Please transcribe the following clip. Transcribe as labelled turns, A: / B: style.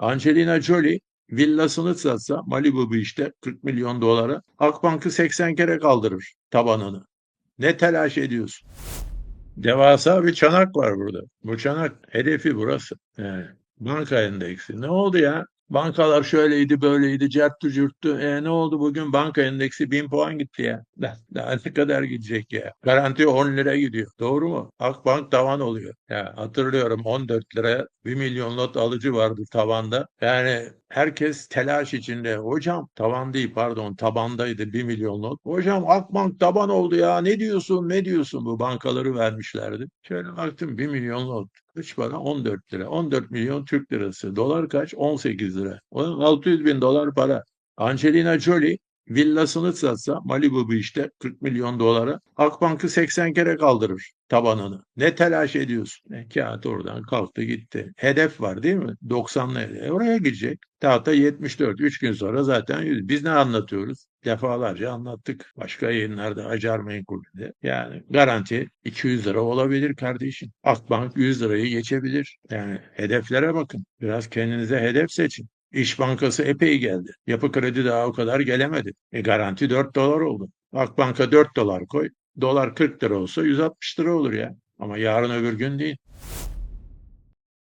A: Angelina Jolie villasını satsa Malibu Beach'te 40 milyon dolara Akbank'ı 80 kere kaldırır tabanını. Ne telaş ediyorsun? Devasa bir çanak var burada. Bu çanak hedefi burası. Yani banka endeksi. Ne oldu ya? Bankalar şöyleydi böyleydi certtü cürttü. E ne oldu bugün banka endeksi 1000 puan gitti ya. Daha, ne kadar gidecek ya? Garanti 10 lira gidiyor. Doğru mu? Akbank tavan oluyor. Ya hatırlıyorum 14 liraya 1 milyon lot alıcı vardı tavanda. Yani herkes telaş içinde. Hocam tavan değil pardon tabandaydı 1 milyon lot. Hocam Akbank taban oldu ya ne diyorsun ne diyorsun bu bankaları vermişlerdi. Şöyle baktım 1 milyon lot. Kaç para? 14 lira. 14 milyon Türk lirası. Dolar kaç? 18 lira. Onun 600 bin dolar para. Angelina Jolie villasını satsa Malibu Beach'te 40 milyon dolara Akbank'ı 80 kere kaldırır tabanını. Ne telaş ediyorsun? E, kağıt oradan kalktı gitti. Hedef var değil mi? 90'lı hedef. E, oraya gidecek. Tahta 74. 3 gün sonra zaten 100. Biz ne anlatıyoruz? Defalarca anlattık. Başka yayınlarda Acar Menkulü'nde. Yani garanti 200 lira olabilir kardeşim. Akbank 100 lirayı geçebilir. Yani hedeflere bakın. Biraz kendinize hedef seçin. İş Bankası epey geldi. Yapı kredi daha o kadar gelemedi. E garanti 4 dolar oldu. Akbank'a 4 dolar koy. Dolar 40 lira olsa 160 lira olur ya. Ama yarın öbür gün değil.